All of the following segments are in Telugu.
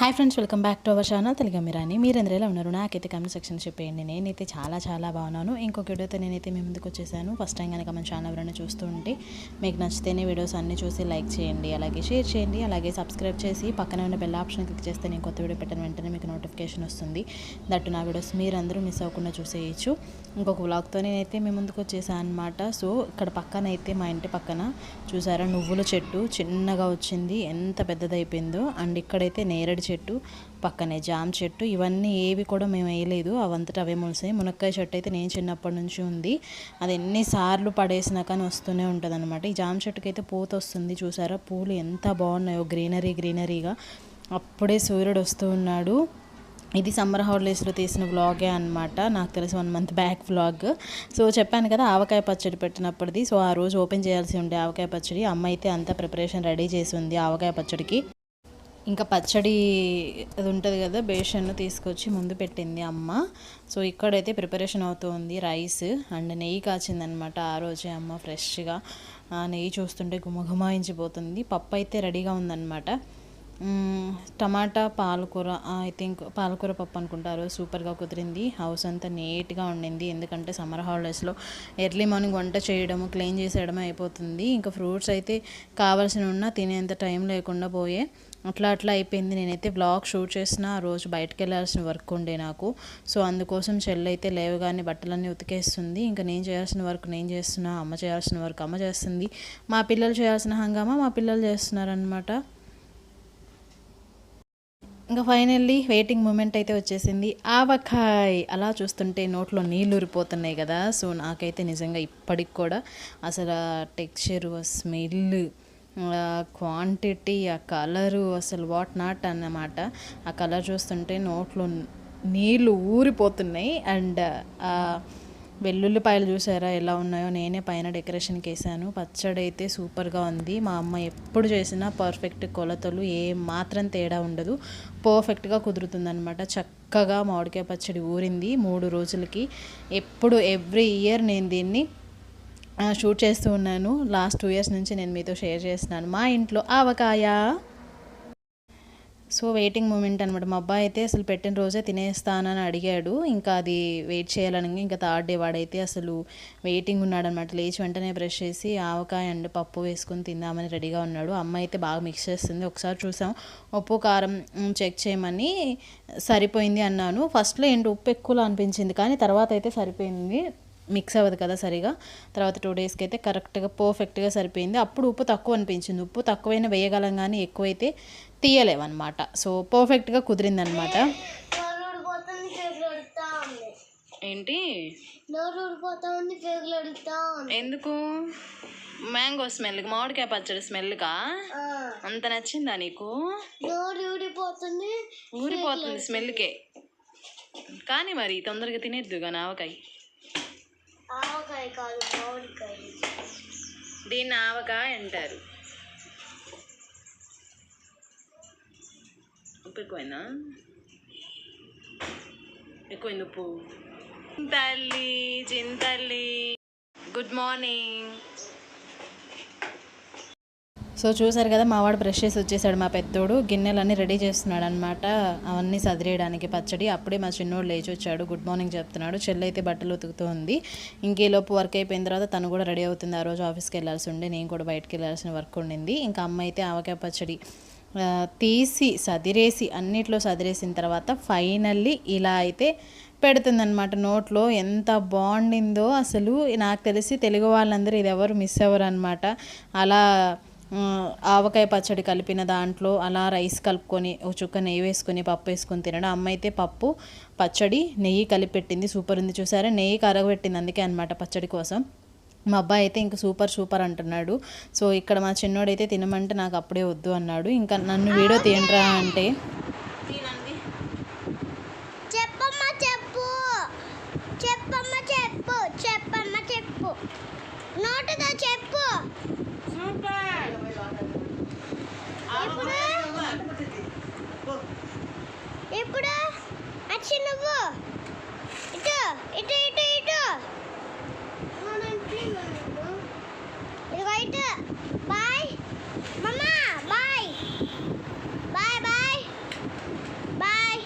Hi friends welcome back to our channel Telugu మీరాని మీరందరూ ఎలా ఉన్నారు? నాకైతే కమెంట్ సెక్షన్ చెప్పేయండి. నేనైతే చాలా చాలా బాగున్నాను. ఇంకొక వీడియోతో నేనైతే మీ ముందుకు వచ్చేసాను. ఫస్ట్ టైం కనుక మన ఛానల్ ఎవరైనా చూస్తూ ఉంటే మీకు నచ్చితేనే వీడియోస్ అన్నీ చూసి లైక్ చేయండి. అలాగే షేర్ చేయండి. అలాగే సబ్స్క్రైబ్ చేసి పక్కన ఉన్న బెల్ ఆప్షన్ క్లిక్ చేస్తే నేను కొత్త వీడియో పెట్టిన వెంటనే మీకు నోటిఫికేషన్ వస్తుంది. దట్టు నా వీడియోస్ మీరందరూ మిస్ అవ్వకుండా చూసేయచ్చు. ఇంకొక వ్లాగ్తో నేనైతే మీ ముందుకు వచ్చేసాను అనమాట సో ఇక్కడ పక్కన అయితే మా ఇంటి పక్కన చూసారా? నువ్వుల చెట్టు చిన్నగా వచ్చింది. ఎంత పెద్దదైపోయిందో. అండ్ ఇక్కడైతే నేరేడు చెట్టు పక్కనే జామ చెట్టు ఇవన్నీ ఏవి కూడా మేము వేయలేదు. అవంతటా అవే మొలిసాయి. మునక్కాయ చెట్టు అయితే నేను చిన్నప్పటి నుంచి ఉంది. అది ఎన్నిసార్లు పడేసినా కానీ వస్తూనే ఉంటుంది అనమాట ఈ జామ చెట్టుకి అయితే పూత వస్తుంది చూసారా? పూలు ఎంత బాగున్నాయో. గ్రీనరీ గ్రీనరీగా అప్పుడే సూర్యుడు వస్తూ ఉన్నాడు. ఇది సమ్మర్ హాలిడేస్లో తీసిన వ్లాగే అనమాట నాకు తెలిసి one month back vlog. So చెప్పాను కదా ఆవకాయ పచ్చడి పెట్టినప్పటిది. సో ఆ రోజు ఓపెన్ చేయాల్సి ఉండే ఆవకాయ పచ్చడి. అమ్మ అయితే అంతా ప్రిపరేషన్ రెడీ చేసి ఉంది ఆవకాయ పచ్చడికి. ఇంకా పచ్చడి అది ఉంటుంది కదా బేషన్ తీసుకొచ్చి ముందు పెట్టింది అమ్మ. సో ఇక్కడైతే ప్రిపరేషన్ అవుతుంది రైస్ అండ్ నెయ్యి కాచిందనమాట ఆ రోజే అమ్మ ఫ్రెష్గా. నెయ్యి చూస్తుంటే గుమఘుమాయించిపోతుంది పప్పు అయితే రెడీగా ఉందన్నమాట టమాటా పాలకూర ఐ థింక్ పాలకూర పప్పు అనుకుంటారు. సూపర్గా కుదిరింది. హౌస్ అంతా నీట్గా ఉండింది. ఎందుకంటే సమ్మర్ హాలిడేస్లో ఎర్లీ మార్నింగ్ వంట చేయడము క్లీన్ చేసేయడమే అయిపోతుంది. ఇంకా ఫ్రూట్స్ అయితే కావాల్సిన ఉన్నా తినేంత టైం లేకుండా పోయే అట్లా అట్లా అయిపోయింది. నేనైతే బ్లాగ్ షూట్ చేసిన ఆ రోజు బయటకు వెళ్ళాల్సిన వర్క్ ఉండే నాకు. సో అందుకోసం చెల్లైతే అయితే లేవగానే బట్టలన్నీ ఉతికేస్తుంది. ఇంకా నేను చేయాల్సిన వర్క్ నేను చేస్తున్నా అమ్మ చేయాల్సిన వర్క్ అమ్మ చేస్తుంది. మా పిల్లలు చేయాల్సిన హంగామా మా పిల్లలు చేస్తున్నారనమాట ఇంకా ఫైనల్లీ వెయిటింగ్ మూమెంట్ అయితే వచ్చేసింది. ఆవకాయ్! అలా చూస్తుంటే నోట్లో నీళ్ళు ఊరిపోతున్నాయి కదా. సో నాకైతే నిజంగా ఇప్పటికి కూడా అసలు టెక్స్చర్ స్మెల్ క్వాంటిటీ ఆ కలరు అసలు వాట్ నాట్ అన్నమాట. ఆ కలర్ చూస్తుంటే నోట్లో నీళ్ళు ఊరిపోతున్నాయి. అండ్ వెల్లుల్లిపాయలు చూసారా ఎలా ఉన్నాయో? నేనే పైన డెకరేషన్కి వేసాను. పచ్చడి అయితే సూపర్గా ఉంది. మా అమ్మ ఎప్పుడు చేసినా పర్ఫెక్ట్ కొలతలు ఏ మాత్రం తేడా ఉండదు. పర్ఫెక్ట్గా కుదురుతుందనమాట చక్కగా మామిడికాయ పచ్చడి ఊరింది. మూడు రోజులకి ఎప్పుడు ఎవ్రీ ఇయర్ నేను దీన్ని షూట్ చేస్తూ ఉన్నాను. లాస్ట్ టూ ఇయర్స్ నుంచి నేను మీతో షేర్ చేస్తున్నాను. మా ఇంట్లో ఆవకాయ. సో వెయిటింగ్ మూమెంట్ అనమాట మా అబ్బాయి అయితే అసలు పెట్టిన రోజే తినేస్తానని అడిగాడు. ఇంకా అది వెయిట్ చేయాలని ఇంకా థర్డ్ డే వాడైతే అసలు వెయిటింగ్ ఉన్నాడనమాట లేచి వెంటనే బ్రష్ చేసి ఆవకాయ అండ్ పప్పు వేసుకుని తిందామని రెడీగా ఉన్నాడు. అమ్మ అయితే బాగా మిక్స్ చేస్తుంది. ఒకసారి చూసాం. ఉప్పు కారం చెక్ చేయమని సరిపోయింది అన్నాను. ఫస్ట్లో ఏంటి? ఉప్పు ఎక్కువలో అనిపించింది. కానీ తర్వాత అయితే సరిపోయింది. మిక్స్ అవ్వదు కదా సరిగా. తర్వాత టూ డేస్కి అయితే కరెక్ట్గా పర్ఫెక్ట్గా సరిపోయింది. అప్పుడు ఉప్పు తక్కువ అనిపించింది. ఉప్పు తక్కువైనా వేయగలం కానీ ఎక్కువైతే తీయలేమన్నమాట సో పర్ఫెక్ట్గా కుదిరిందనమాట అడుగుతా ఉంది ఏంటి ఎందుకు? మ్యాంగో స్మెల్కి మామిడికాయ పచ్చడి స్మెల్గా అంత నచ్చిందా నీకు? ఊరిపోతుంది స్మెల్కే. కానీ మరి తొందరగా తినేద్దు కానీ ఆవకాయ కాదు మామిడికాయ. దీన్ని ఆవకాయ అంటారు. ఉప్పు ఎక్కువైందా ఎక్కువైంది ఉప్పు. తల్లి చింతల్లి. Good morning. సో చూసారు కదా మావాడు బ్రష్ చేసి వచ్చేసాడు మా పెద్దోడు. గిన్నెలన్నీ రెడీ చేస్తున్నాడు అనమాట అవన్నీ సదిరేయడానికి పచ్చడి. అప్పుడే మా చిన్నోడు లేచి వచ్చాడు. గుడ్ మార్నింగ్ చెప్తున్నాడు. చెల్లి అయితే బట్టలు ఉతుకుతూ ఉంది ఇంకేలోపు వర్క్ అయిపోయిన తర్వాత తను కూడా రెడీ అవుతుంది. ఆ రోజు ఆఫీస్కి వెళ్ళాల్సి ఉండే. నేను కూడా బయటకు వెళ్ళాల్సిన వర్క్ ఉండింది. ఇంకా అమ్మ అయితే ఆవకాయ పచ్చడి తీసి సదిరేసి అన్నిట్లో సదిరేసిన తర్వాత ఫైనల్లీ ఇలా అయితే పెడుతుందనమాట నోట్లో. ఎంత బాగుండిందో అసలు. నాకు తెలిసి తెలుగు వాళ్ళందరూ ఇది ఎవరు మిస్ అవ్వరు అనమాట అలా ఆవకాయ పచ్చడి కలిపిన దాంట్లో అలా రైస్ కలుపుకొని ఒక చుక్క నెయ్యి వేసుకొని పప్పు వేసుకొని తినడం. అమ్మ అయితే పప్పు పచ్చడి నెయ్యి కలిపి పెట్టింది. సూపర్ ఉంది. చూసారా? నెయ్యి కరగబెట్టింది. అందుకే అనమాట పచ్చడి కోసం. మా అబ్బాయి అయితే ఇంకా సూపర్ సూపర్ అంటున్నాడు. సో ఇక్కడ మా చిన్నోడైతే తినమంటే నాకు అప్పుడే వద్దు అన్నాడు. ఇంకా నన్ను వీడియో తీయండిరా అంటే చెప్పమ్మ చెప్పు చెప్పమ్మ చెప్పు చెప్పమ్మ చెప్పు నోటుతో చెప్పు ఇప్పుడు వచ్చి నువ్వు. ఇటు ఇటు ఇటు ఇటు. ఇదిగో ఇటు bye mamma bye bye bye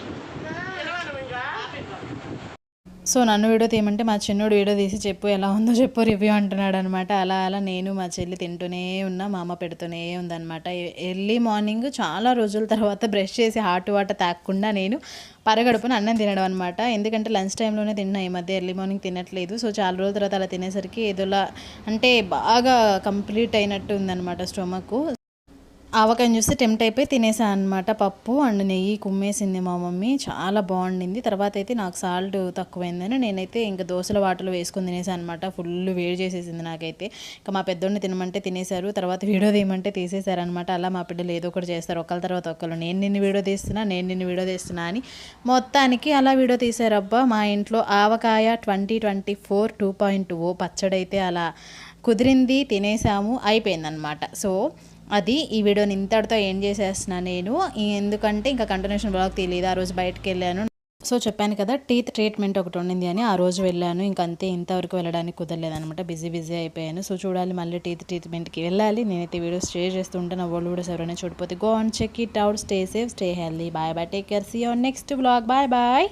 so నన్ను వీడియో తీయమంటే మా చిన్నోడు వీడియో తీసి చెప్పు ఎలా ఉందో చెప్పు రివ్యూ అంటున్నాడు అనమాట అలా అలా నేను మా చెల్లి తింటూనే ఉన్నా మా అమ్మ పెడుతూనే ఉందన్నమాట ఎర్లీ మార్నింగ్ చాలా రోజుల తర్వాత బ్రష్ చేసి హాట్ వాటర్ తాగకుండా నేను పరగడుపున అన్నం తినడం అనమాట. ఎందుకంటే లంచ్ టైంలోనే తిన్నా ఈ మధ్య ఎర్లీ మార్నింగ్ తినట్లేదు. సో చాలా రోజుల తర్వాత అలా తినేసరికి ఏదోలా అంటే బాగా కంప్లీట్ అయినట్టు ఉందన్నమాట స్టొమక్. ఆవకాయని చూస్తే టెంప్ట్ అయిపోయి తినేసా అనమాట పప్పు అండ్ నెయ్యి కుమ్మేసింది మా మమ్మీ. చాలా బాగుండింది. తర్వాత అయితే నాకు సాల్ట్ తక్కువైందని నేనైతే ఇంకా దోశల వాటర్లో వేసుకొని తినేసాను అనమాట ఫుల్ వేడి చేసేసింది నాకైతే. ఇంకా మా పెద్దోడిని తినమంటే తినేశారు. తర్వాత వీడియో తీయమంటే తీసేశారనమాట అలా మా పిల్లలు ఏదో ఒకటి చేస్తారు. ఒకళ్ళ తర్వాత ఒకళ్ళు. నేను నిన్ను వీడియో తీస్తున్నా నేను నిన్ను వీడియో తీస్తున్నా అని మొత్తానికి అలా వీడియో తీసారబ్బా మా ఇంట్లో ఆవకాయ twenty twenty four two point o పచ్చడైతే అలా కుదిరింది తినేసాము అయిపోయిందనమాట సో అది ఈ వీడియోని ఇంతటితో ఏం చేసేస్తున్నా నేను. ఎందుకంటే ఇంకా కంటిన్యూషన్ బ్లాగ్ తెలియదు ఆ రోజు బయటకు వెళ్ళాను. సో చెప్పాను కదా టీత్ ట్రీట్మెంట్ ఒకటి ఉండింది అని ఆ రోజు వెళ్ళాను. ఇంక అంతే ఇంతవరకు వెళ్ళడానికి కుదరలేదు అనమాట బిజీ బిజీ అయిపోయాను. సో చూడాలి మళ్ళీ టీత్ ట్రీట్మెంట్కి వెళ్ళాలి. నేనైతే వీడియోస్ షేర్ చేస్తూ ఉంటే నా వాళ్ళు కూడా ఎవరైనా చూడిపోతే go and check it out stay safe stay healthy bye bye take care see your next blog bye bye